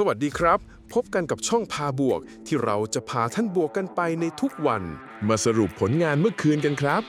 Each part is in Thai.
สวัสดีครับ พบกันกับช่องพาบวก ที่เราจะพาท่านบวกกันไปในทุกวัน มาสรุปผลงานเมื่อคืนกันครับ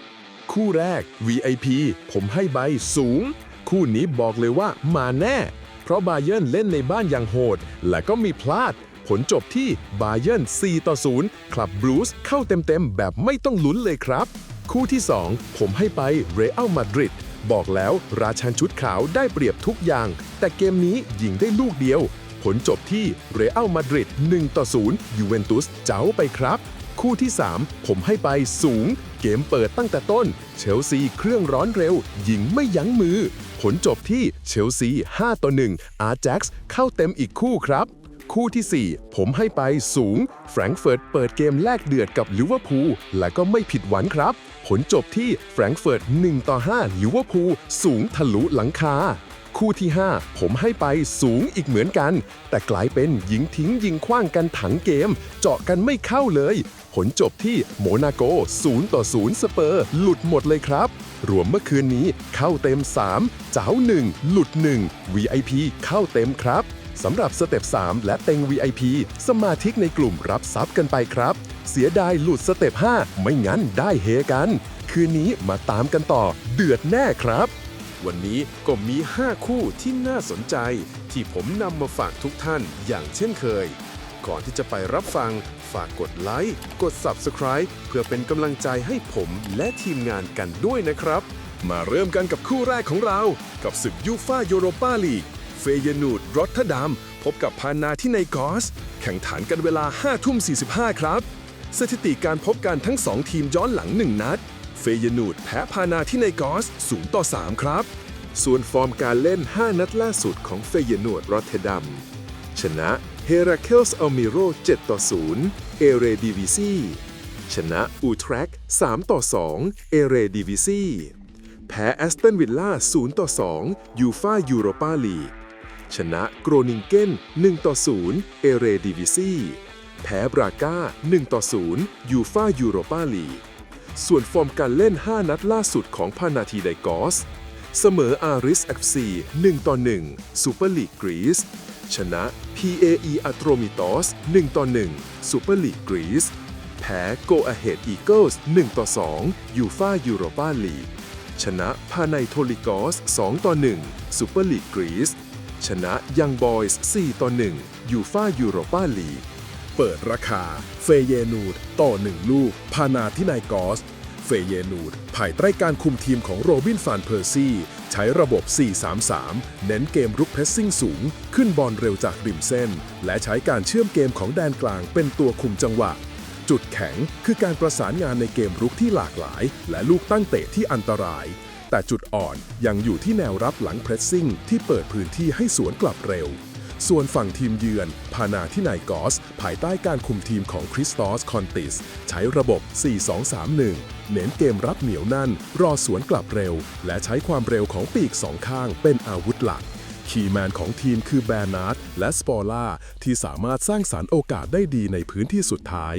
คู่แรก VIP ผมให้ใบสูง คู่นี้บอกเลยว่ามาแน่ เพราะบาเยิร์นเล่นในบ้านอย่างโหด และก็มีพลาด ผลจบที่บาเยิร์น4ต่อ0คลับบรูซเข้าเต็มๆ แบบไม่ต้องลุ้นเลยครับ คู่ที่ 2 ผมให้ไปเรอัลมาดริดบอกแล้วราชันชุดขาวได้เปรียบทุกอย่าง แต่เกมนี้ยิงได้ลูกเดียว ผลจบที่เรอัลมาดริด1ต่อ0ยูเวนตุสเจ้าไปครับ คู่ที่ 3 ผมให้ไปสูง เกมเปิดตั้งแต่ต้น เชลซีเครื่องร้อนเร็ว ยิงไม่ยั้งมือ ผลจบที่เชลซี 5 ต่อ 1 อาร์แจ็คส์เข้าเต็มอีกคู่ครับคู่ทีสี่4 ผมให้ไปสูง แฟรงก์เฟิร์ตเปิดเกมแลกเดือดกับลิเวอร์พูลและก็ไม่ผิดหวังครับ ผลจบที่แฟรงก์เฟิร์ต1ต่อ5ลิเวอร์พูลสูงทะลุหลังคา คู่ที่ 5 ผมให้ไปสูงอีกเหมือนกัน แต่กลายเป็นยิงทิ้งยิงคว้างกันถังเกม เจาะกันไม่เข้าเลย ผลจบที่โมนาโก 0 ต่อ 0 สเปอร์ หลุดหมดเลยครับ รวมเมื่อคืนนี้เข้าเต็ม 3 เจ้า 1 หลุด 1 VIP เข้าเต็มครับสำหรับสเต็ป 3 และเต็ง VIP สมาชิกในกลุ่มรับทรัพย์กันไปครับ เสียดายหลุดสเต็ป 5 ไม่งั้นได้เฮกัน คืนนี้มาตามกันต่อเดือดแน่ครับ วันนี้ก็มี 5 คู่ที่น่าสนใจ ที่ผมนำมาฝากทุกท่านอย่างเช่นเคย ก่อนที่จะไปรับฟัง ฝากกดไลค์ กด Subscribe เพื่อเป็นกำลังใจให้ผมและทีมงานกันด้วยนะครับ มาเริ่มกันกับคู่แรกของเรา กับศึกยูฟ่ายูโรปาลีก เฟเยนูดรอตเทดัมพบกับพานาที่ในกอส แข่งขันกันเวลา5ทุ่ม45 ครับ สถิติการพบกันทั้ง 2 ทีมย้อนหลัง 1 นัด เฟยนูดแพ้พานาที่ในกอส0ต่อ 3 ครับ ส่วนฟอร์มการเล่น 5 นัดล่าสุดของเฟยนวดรอตเทดัมชนะเฮราเคลส์อัลมิโร7ต่อ 0 เอเรดิวิซีชนะอูทรัก3ต่อ 2 เอเรดิวิซีแพ้แอสตันวิลล่า0ต่อ 2 ยูฟายูโรปาลีก ชนะโกรนิงเกน1ต่อ 0 เอเรดิวิซีแพ้บราก้า1ต่อ 0 ยูฟายูโรปาลีก ส่วนฟอร์มการเล่น 5 นัดล่าสุดของพานาทีไดกอส เสมออาริส FC 1ต่อ1ซูเปอร์ลีกกรีซชนะ PAE อัตโรมิตอส1ต่อ1ซูเปอร์ลีกกรีซแพ้โกอาเฮดอีเกิลส์1ต่อ2ยูฟายูโรปาลีกชนะพาไนโทลิกอส2ต่อ1ซูเปอร์ลีกกรีซชนะยังบอยส์4ต่อ1ยูฟายูโรปาลีก เปิดราคา เฟเยนูด ต่อ1ลูก พานาที่นายกอส เฟเยนูด ภายใต้การคุมทีมของโรบินฟานเพอร์ซี่ ใช้ระบบ 4-3-3 เน้นเกมรุกเพรสซิ่งสูง ขึ้นบอลเร็วจากริมเส้น และใช้การเชื่อมเกมของแดนกลางเป็นตัวคุมจังหวะ จุดแข็งคือการประสานงานในเกมรุกที่หลากหลาย และลูกตั้งเตะที่อันตราย แต่จุดอ่อนยังอยู่ที่แนวรับหลังเพรสซิ่งที่เปิดพื้นที่ให้สวนกลับเร็ว ส่วนฝั่งทีมเยือน พานาที่ไนกอส ภายใต้การคุมทีมของคริสตอสคอนติส ใช้ระบบ 4-2-3-1 เน้นเกมรับเหนียวนั่น รอสวนกลับเร็ว และใช้ความเร็วของปีกสองข้างเป็นอาวุธหลัก คีย์แมนของทีมคือแบร์นาร์ดและสปอล่าที่สามารถสร้างสารรค์โอกาสได้ดีในพื้นที่สุดท้าย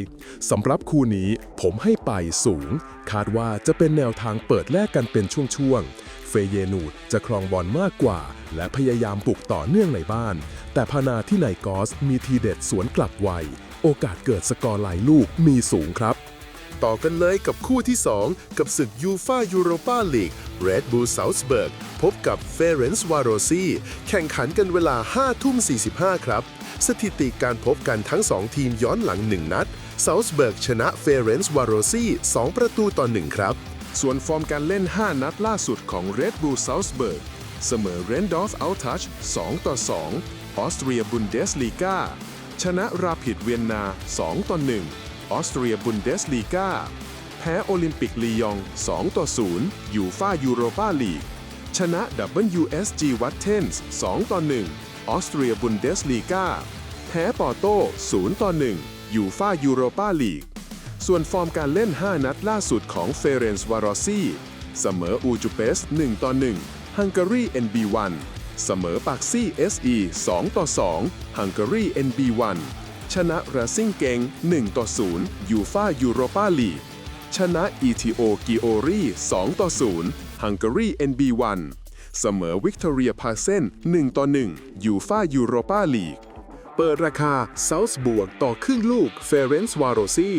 สำหรับคู่นี้ผมให้ไปสูง คาดว่าจะเป็นแนวทางเปิดแลกกันเป็นช่วงๆ เฟเยนูดจะครองบอลมากกว่า และพยายามบุกต่อเนื่องในบ้าน แต่พานาที่ไนกอสมีทีเด็ดสวนกลับไว โอกาสเกิดสกอร์หลายลูกมีสูงครับ ต่อกันเลยกับคู่ที่ 2 กับศึกยูฟายูโรปาลีกเรดบูลซา t ์เบิร์กพบกับเฟเรนซ์วาโรซีแข่งขันกันเวลา 5 ทุ่ม 45 ครับ สถิติการพบกันทั้ง 2 ทีมย้อนหลัง 1 นัดซา t ์เบิร์กชนะเฟเรนซ์วาโรซี2ประตูต่อ 1 ครับ ส่วนฟอร์มการเล่น 5 นัดล่าสุดของ Red Bull Salzburg เสมอเรนดอฟอัลทัช2ต่อ 2 ออสเตรียบุนเดสลีกาชนะราพิดเวียนนา 2 ต่อ 1 ออสเตรียบุนเดสลีกาแพ้โอลิมปิกลียง2 ต่อ 0 ยูฟายูโรปาลีก ชนะ WSG วัตเทนส์2ต่อ 1 ออสเตรียบุนเดสลีกาแพ้ปอโต้0ต่อ 1 ยูฟายูโรปาลีก ส่วนฟอร์มการเล่น 5 นัดล่าสุดของเฟเรนซ์วารอซีเสมออูจูเปส 1 ต่อ 1 ฮังการี NB1 เสมอปากซี่ SE 2 ต่อ 2 ฮังการี NB1 ชนะราซิงเกง 1 ต่อ 0 ยูฟายูโรปาลีกชนะ ETO กิโอรี2ต่อ 0 ฮังการี NB1 เสมอวิกตอเรียพาเซน1ต่อ 1 ยูฟายูโรปาลีก เปิดราคาเซาส์บวกต่อครึ่งลูกเฟเรนซ์วาร o ซี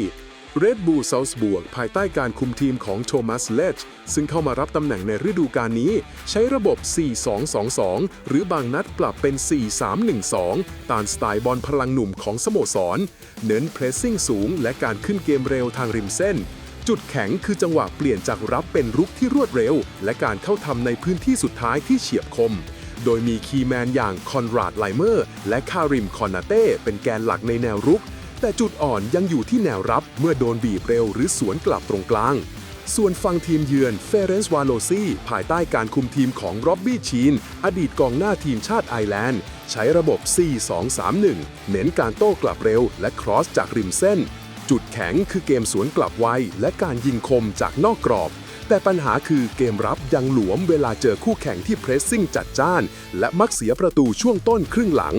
เรดบู l เซาส์บวกภายใต้การคุมทีมของโทมัสเลดซึ่งเข้ามารับตำแหน่งในฤดูกาลนี้ ใช้ระบบ 4-2-2-2 หรือบางนัดปรับเป็น 4-3-1-2 ตามสไตล์บอลพลังหนุ่มของสโมสร เน้นเพรสซิ่งสูงและการขึ้นเกมเร็วทางริมเส้น จุดแข็งคือจังหวะเปลี่ยนจากรับเป็นรุกที่รวดเร็ว และการเข้าทำในพื้นที่สุดท้ายที่เฉียบคมโดยมีคีแมนอย่างคอนราดไลเมอร์ และคาริมคอนนาเต้เป็นแกนหลักในแนวรุก แต่จุดอ่อนยังอยู่ที่แนวรับเมื่อโดนบีบเร็วหรือสวนกลับตรงกลาง ส่วนฝั่งทีมเยือนเฟเรนซ์วาโลซีภายใต้การคุมทีมของร็อบบี้ชีน อดีตกองหน้าทีมชาติไอร์แลนด์ ใช้ระบบ 4-2-3-1 เน้นการโต้กลับเร็วและครอสจากริมเส้น จุดแข็งคือเกมสวนกลับไวและการยิงคมจากนอกกรอบแต่ปัญหาคือเกมรับยังหลวมเวลาเจอคู่แข่งที่เพรสซิ่งจัดจ้าน และมักเสียประตูช่วงต้นครึ่งหลัง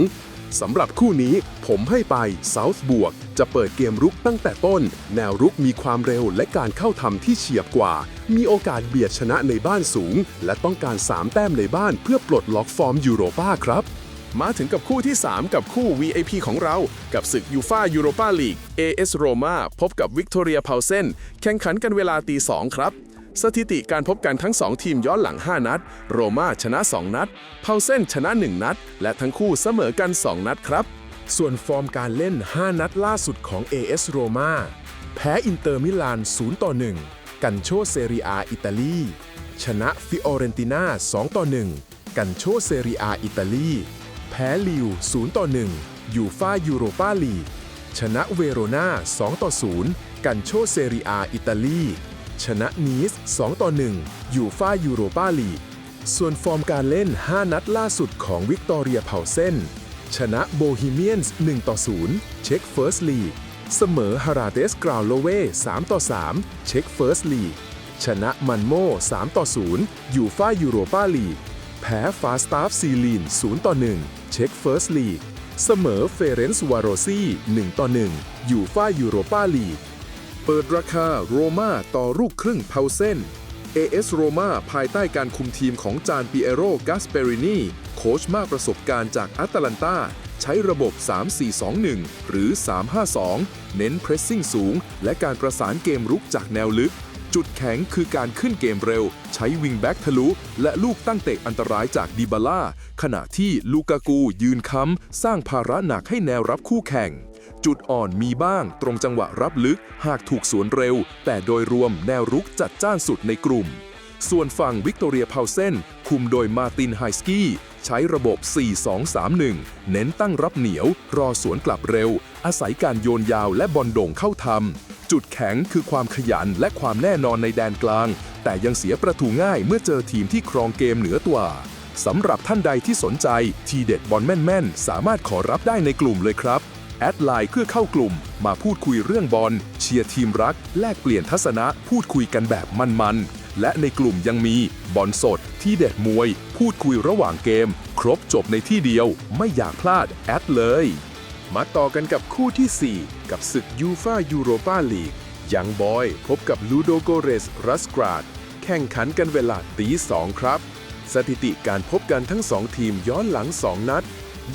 สำหรับคู่นี้ผมให้ไปเซาท์บวก จะเปิดเกมรุกตั้งแต่ต้น แนวรุกมีความเร็วและการเข้าทำที่เฉียบกว่า มีโอกาสเบียดชนะในบ้านสูง และต้องการ 3 แต้มในบ้านเพื่อปลดล็อกฟอร์มยูโรป้าครับมาถึงกับคู่ที่ 3 กับคู่ VIP ของเรา กับศึกยูฟ่ายูโรปาลีก AS โรมาพบกับวิกตอเรียเพาเซนแข่งขันกันเวลาตี 2 ครับ สถิติการพบกันทั้ง 2 ทีมย้อนหลัง 5 นัด โรม่าชนะ 2 นัด เพาเซนชนะ 1 นัด และทั้งคู่เสมอกัน 2 นัดครับ ส่วนฟอร์มการเล่น 5 นัดล่าสุดของ AS โรม่าแพ้อินเตอร์มิลาน 0 ต่อ 1 กันโชเซเรียอิตาลี ชนะฟิออเรนติน่า 2 ต่อ 1 กันโชเซเรียอิตาลี แพ้ลิว 0 ต่อ 1 ยูฟายูโรปาลีกชนะเวโรนา 2 ต่อ 0 กันโชเซเรียอิตาลี ชนะนีส 2 ต่อ1ยูฟายูโรปาลีก ส่วนฟอร์มการเล่น 5 นัดล่าสุดของวิกตอเรียเพาเซนชนะโบฮีเมียนส์1ต่อ 0 เช็คเฟิร์สลีก เสมอฮาราเดสกราวโลเว3ต่อ 3 เช็คเฟิร์สลีก ชนะมันโม3ต่อ0ยูฟายูโรปาลีก แพ้ฟาสตาฟซีลีน 0 ต่อ 1 เช็คเฟิร์สลีก เสมอเฟเรนซ์วารโซี1ต่อ1ยูฟายูโรปาลีก เปิดราคาโรม่าต่อลูกครึ่งเพาเซน AS โรม่าภายใต้การคุมทีมของจานปิเอโรกาสเปรินีโค้ชมากประสบการณ์จากแอตแลนตาใช้ระบบ 3-4-2-1 หรือ 3-5-2 เน้นเพรสซิ่งสูง และการประสานเกมรุกจากแนวลึก จุดแข็งคือการขึ้นเกมเร็ว ใช้วิงแบ็กทะลุ และลูกตั้งเตะอันตรายจากดิบาล่าขณะที่ลูกากูยืนค้ำสร้างภาระหนักให้แนวรับคู่แข่ง จุดอ่อนมีบ้างตรงจังหวะรับลึกหากถูกสวนเร็ว แต่โดยรวมแนวรุกจัดจ้านสุดในกลุ่ม ส่วนฝั่งวิกตอเรียพาวเซนคุมโดยมาตินไฮสกี้ใช้ระบบ 4-2-3-1 เน้นตั้งรับเหนียว รอสวนกลับเร็ว อาศัยการโยนยาวและบอลโด่งเข้าทำจุดแข็งคือความขยันและความแน่นอนในแดนกลาง แต่ยังเสียประตูง่ายเมื่อเจอทีมที่ครองเกมเหนือกว่าสำหรับท่านใดที่สนใจ ทีเด็ดบอลแม่น ๆ สามารถขอรับได้ในกลุ่มเลยครับ แอดไลน์เพื่อเข้ากลุ่ม มาพูดคุยเรื่องบอลเชียร์ทีมรัก แลกเปลี่ยนทัศนะ พูดคุยกันแบบมันๆ และในกลุ่มยังมีบอลสด ที่เด็ดมวย พูดคุยระหว่างเกม ครบจบในที่เดียว ไม่อยากพลาดแอดเลย มาต่อกันกับคู่ที่ 4 กับศึกยูฟายูโรปาลีกยังบอย พบกับลูโดโกเรสรัสกราดแข่งขันกันเวลาตีสองครับ สถิติการพบกันทั้ง2ทีมย้อนหลัง2นัด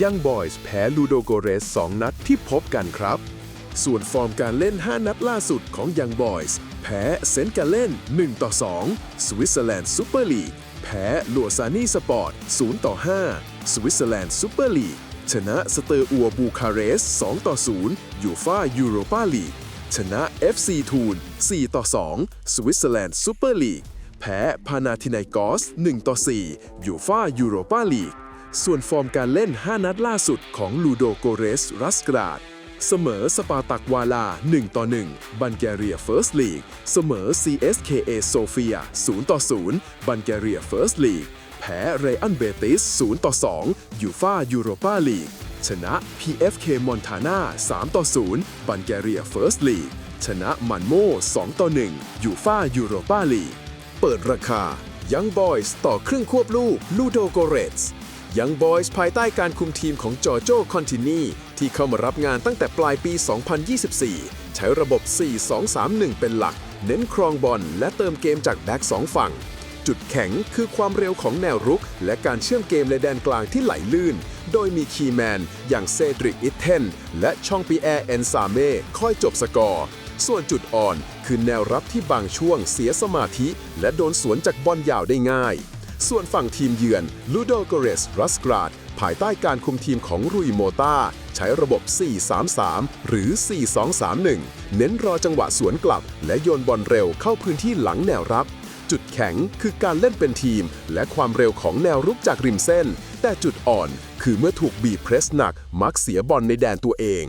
ยังบอยส์แพ้ลูโดโกเรส 2 นัดที่พบกันครับ ส่วนฟอร์มการเล่น 5 นัดล่าสุดของยังบอยส์แพ้เซนกาเล่น 1 ต่อ 2 สวิตเซอร์แลนด์ซูเปอร์ลีก แพ้ลัวซานีสปอร์ต 0 ต่อ 5 สวิตเซอร์แลนด์ซูเปอร์ลีก ชนะสเตอร์อัวบูคาเรส 2 ต่อ 0 ยูฟายูโรปาลีก ชนะ FC ทูน 4 ต่อ 2 สวิตเซอร์แลนด์ซูเปอร์ลีก แพ้พานาธินกอส 1 ต่อ 4 ยูฟายูโรปาลีก ส่วนฟอร์มการเล่น 5 นัดล่าสุดของลูโดโกเรสรัสกราด เสมอสปาตักวาลา 1 ต่อ 1 บันแกเรียเฟิร์สลีก เสมอ CSKA โซเฟีย 0 ต่อ 0 บันแกเรียเฟิร์สลีก แพ้เรอันเบติส 0 ต่อ 2 ยูฟายูโรปาลีก ชนะ PFK มอนทานา3 ต่อ 0 บันแกเรียเฟิร์สลีก ชนะมันโม2ต่อ 1 ยูฟายูโรปาลีก เปิดราคายังบอยส์ต่อครึ่งควบลูกลูโดโกเรส ยังบอยส์ภายใต้การคุมทีมของจอโจคอนตินีที่เข้ามารับงานตั้งแต่ปลายปี 2024 ใช้ระบบ 4-2-3-1 เป็นหลัก เน้นครองบอลและเติมเกมจากแบ็กสองฝั่ง จุดแข็งคือความเร็วของแนวรุก และการเชื่อมเกมในแดนกลางที่ไหลลื่น โดยมีคีแมน อย่างเซดริกอิทเทน และชองปีแอร์เอนซาเม่คอยจบสกอร์ ส่วนจุดอ่อนคือแนวรับที่บางช่วงเสียสมาธิ และโดนสวนจากบอลยาวได้ง่าย ส่วนฝั่งทีมเยือนลูโดโกเรสรัสกราดภายใต้การคุมทีมของรุยโมตาใช้ระบบ 4-3-3 หรือ 4-2-3-1 เน้นรอจังหวะสวนกลับ และโยนบอลเร็วเข้าพื้นที่หลังแนวรับ จุดแข็งคือการเล่นเป็นทีม และความเร็วของแนวรุกจากริมเส้น แต่จุดอ่อนคือเมื่อถูกบีบเพรสหนัก มักเสียบอลในแดนตัวเอง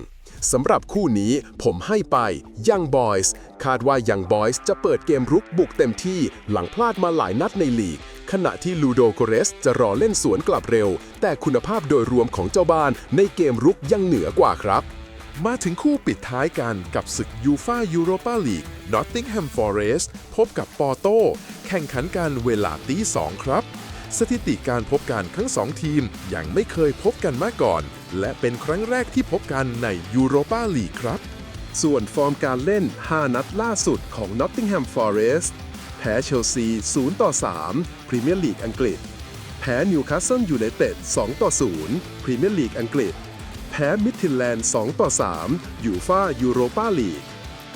สำหรับคู่นี้ผมให้ไปยังบอยส์คาดว่ายังบอยส์จะเปิดเกมรุกบุกเต็มที่หลังพลาดมาหลายนัดในลีก ขณะที่ลูโดโกเรสจะรอเล่นสวนกลับเร็ว แต่คุณภาพโดยรวมของเจ้าบ้านในเกมรุกยังเหนือกว่าครับ มาถึงคู่ปิดท้ายกันกับศึกยูฟายูโรปาลีกนอตติงแฮมฟอเรสต์พบกับปอร์โตแข่งขันกันเวลาตีสองครับ สถิติการพบกันทั้งสองทีมยังไม่เคยพบกันมาก่อน และเป็นครั้งแรกที่พบกันในยูโรปาลีกครับ ส่วนฟอร์มการเล่น 5 นัดล่าสุดของ Nottingham Forest แพ้เชลซี 0 ต่อ 3 พรีเมียร์ลีกอังกฤษ แพ้นิวคาสเซิลยูไนเต็ด 2 ต่อ 0 พรีเมียร์ลีกอังกฤษ แพ้มิดทินแลนด์ 2 ต่อ 3 ยูฟายูโรปาลีก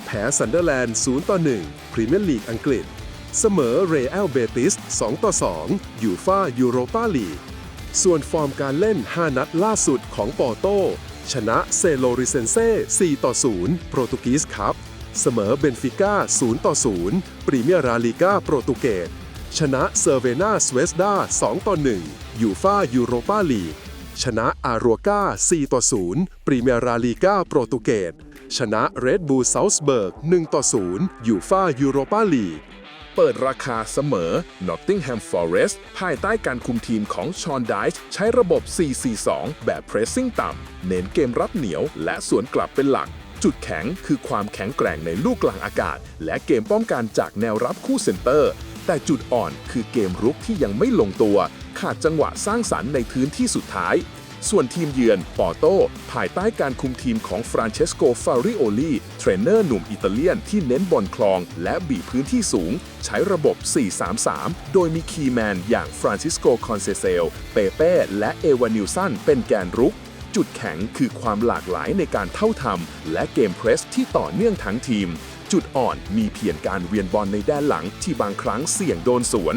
แพ้ซันเดอร์แลนด์ 0 ต่อ 1 พรีเมียร์ลีกอังกฤษ เสมอเรอัลเบติส 2 ต่อ 2 ยูฟายูโรปาลีก ส่วนฟอร์มการเล่น 5 นัดล่าสุดของปอร์โตชนะเซโลริเซนเซ่ 4 ต่อ 0 โปรตุกีสครับ เสมอเบนฟิก้า 0 ต่อ 0 ปรีเมียราลีกาโปรตุเกส ชนะเซอร์เวนาสเวสดา 2 ต่อ 1 ยูฟายูโรปาลีก ชนะอารัวกา4 ต่อ 0 ปรีเมียราลีกาโปรตุเกส ชนะเรดบูลเซาท์เบิร์ก 1 ต่อ 0 ยูฟายูโรปาลีก เปิดราคาเสมอ Nottingham Forest ภายใต้การคุมทีมของชอนไดช์ใช้ระบบ 4-4-2 แบบ pressing ต่ำ เน้นเกมรับเหนียวและสวนกลับเป็นหลัก จุดแข็งคือความแข็งแกร่งในลูกกลางอากาศ และเกมป้องกันจากแนวรับคู่เซนเตอร์ แต่จุดอ่อนคือเกมรุกที่ยังไม่ลงตัว ขาดจังหวะสร้างสรรค์ในพื้นที่สุดท้าย ส่วนทีมเยือนปอร์โตภายใต้การคุมทีมของฟรานเชสโกฟาริโอลีเทรนเนอร์หนุ่มอิตาเลียนที่เน้นบอลคลอง และบีพื้นที่สูง ใช้ระบบ 4-3-3 โดยมีคีแมนอย่างฟรานซิสโกคอนเซเซล เปเป้และเอวานิลสันเป็นแกนรุก จุดแข็งคือความหลากหลายในการเท่าทำและเกมเพรสที่ต่อเนื่องทั้งทีม จุดอ่อนมีเพียงการเวียนบอลในแดนหลังที่บางครั้งเสี่ยงโดนสวน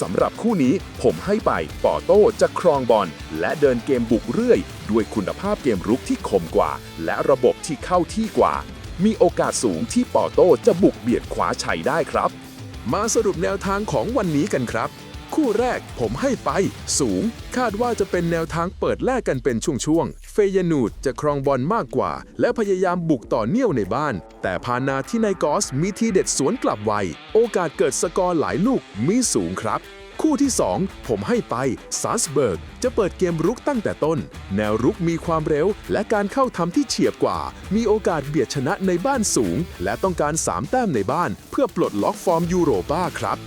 สำหรับคู่นี้ผมให้ไปปอโต้จะครองบอล และเดินเกมบุกเรื่อย ด้วยคุณภาพเกมรุกที่คมกว่า และระบบที่เข้าที่กว่า มีโอกาสสูงที่ปอโต้จะบุกเบียดขวาชัยได้ครับ มาสรุปแนวทางของวันนี้กันครับ คู่แรกผมให้ไป สูง คาดว่าจะเป็นแนวทางเปิดแลกกันเป็นช่วงๆ เฟยนูดจะครองบอลมากกว่า และพยายามบุกต่อเนื่ยวในบ้าน แต่พานาที่นายกอสมีทีเด็ดสวนกลับไว โอกาสเกิดสกอร์หลายลูกมีสูงครับคู่ที่ 2 ผมให้ไปซาร์สเบิร์ก จะเปิดเกมรุกตั้งแต่ต้น แนวรุกมีความเร็ว และการเข้าทำที่เฉียบกว่า มีโอกาสเบียดชนะในบ้านสูง และต้องการ 3 แต้มในบ้าน เพื่อปลดล็อกฟอร์มยูโรป้าครับ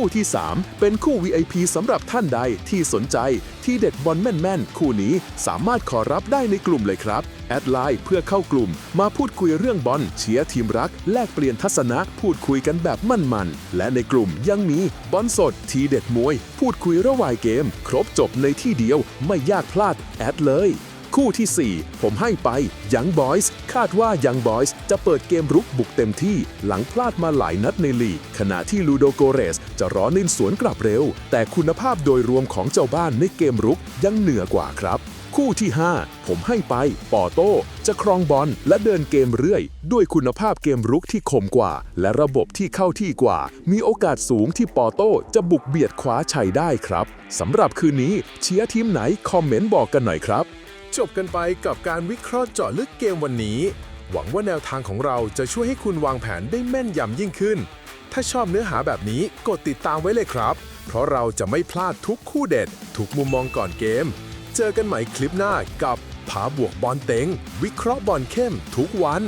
คู่ที่ 3 เป็นคู่ VIP สำหรับท่านใดที่สนใจ ที่เด็ดบอลแม่นๆ คู่นี้สามารถขอรับได้ในกลุ่มเลยครับ แอดไลน์เพื่อเข้ากลุ่ม มาพูดคุยเรื่องบอลเชียร์ทีมรัก แลกเปลี่ยนทัศนะพูดคุยกันแบบมั่นๆ และในกลุ่มยังมีบอลสด ทีเด็ดมวย พูดคุยระหว่างเกม ครบจบในที่เดียวไม่ยากพลาดแอดเลย คู่ทีสี่ 4 ผมให้ไปยังบอยส์คาดว่ายังบอยส์จะเปิดเกมรุกบุกเต็มที่หลังพลาดมาหลายนัดในลีก ขณะที่ลูโดโกเรสจะร้อนนินสวนกลับเร็ว แต่คุณภาพโดยรวมของเจ้าบ้านในเกมรุกยังเหนือกว่าครับคู่ที่ 5 ผมให้ไป ปอโต้ จะครองบอลและเดินเกมเรื่อย ด้วยคุณภาพเกมรุกที่คมกว่า และระบบที่เข้าที่กว่า มีโอกาสสูงที่ปอโต้จะบุกเบียดคว้าชัยได้ครับสำหรับคืนนี้เชียร์ทีมไหนคอมเมนต์บอกกันหน่อยครับ จบกันไปกับการวิเคราะห์เจาะลึกเกมวันนี้ หวังว่าแนวทางของเราจะช่วยให้คุณวางแผนได้แม่นยำยิ่งขึ้น ถ้าชอบเนื้อหาแบบนี้กดติดตามไว้เลยครับ เพราะเราจะไม่พลาดทุกคู่เด็ด ทุกมุมมองก่อนเกม เจอกันใหม่คลิปหน้ากับผาบวกบอลเต็ง วิเคราะห์บอลเข้มทุกวัน